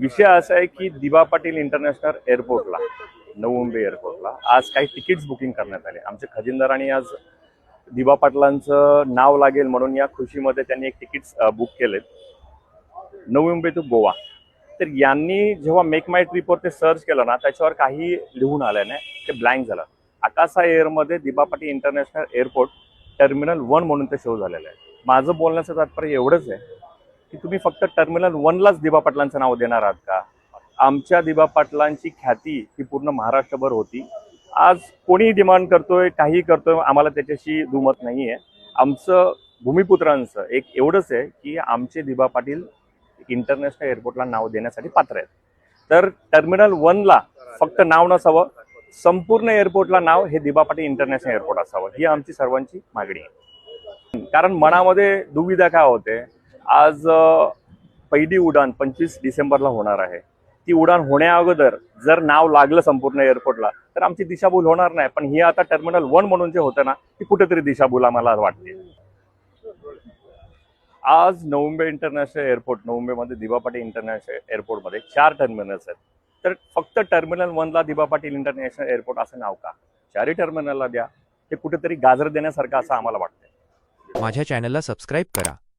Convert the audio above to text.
विषय असा आहे की दिवा पाटील इंटरनॅशनल एअरपोर्टला नवी मुंबई एअरपोर्टला आज काही तिकीट्स बुकिंग करण्यात आले. आमच्या खजिनदारांनी आज दिवा पाटलांचं नाव लागेल म्हणून या खुशीमध्ये त्यांनी एक तिकीट्स बुक केलेत. नवी मुंबई टू गोवा. तर यांनी जेव्हा मेक माय ट्रिपवर ते सर्च केलं ना त्याच्यावर काही लिहून आलं नाही ते ब्लँक झालं. Akasa एअरमध्ये Diba Patil international airport terminal one म्हणून ते शो झालेलं आहे. माझं बोलण्याचं तात्पर्य एवढंच आहे की तुम्ही फक्त टर्मिनल वनलाच दिबा पाटलांचं नाव देणार आहात का? आमच्या दिबा पाटलांची ख्याती ही पूर्ण महाराष्ट्रभर होती. आज कोणी डिमांड करतोय काही करतोय आम्हाला त्याच्याशी दुमत नाही आहे आमचं भूमिपुत्रांचं एक एवढंच आहे की आमचे दिबा पाटील इंटरनॅशनल एअरपोर्टला नाव देण्यासाठी पात्र आहेत. तर टर्मिनल वनला फक्त नाव नसावं संपूर्ण एअरपोर्टला नाव हे दिबा पाटील इंटरनॅशनल एअरपोर्ट असावं ही आमची सर्वांची मागणी आहे. कारण मनामध्ये दुविधा काय होते? आज पहिली उडान पंचवीस डिसेंबरला होणार आहे. ती उडान होण्या अगोदर जर नाव लागलं संपूर्ण एअरपोर्टला तर आमची दिशाभूल होणार नाही. पण ही आता टर्मिनल वन म्हणून जे होतं ना ती कुठेतरी दिशाभूल आम्हाला वाटते. आज नवंबे इंटरनॅशनल एअरपोर्ट नवंबेमध्ये दिबा पाटील इंटरनॅशनल एअरपोर्टमध्ये चार टर्मिनल्स आहेत. तर फक्त टर्मिनल वनला दिबा पाटील इंटरनॅशनल एअरपोर्ट असं नाव का? चारही टर्मिनलला द्या. ते कुठेतरी गाजर देण्यासारखं असं आम्हाला वाटतं माझ्या चॅनलला सबस्क्राईब करा.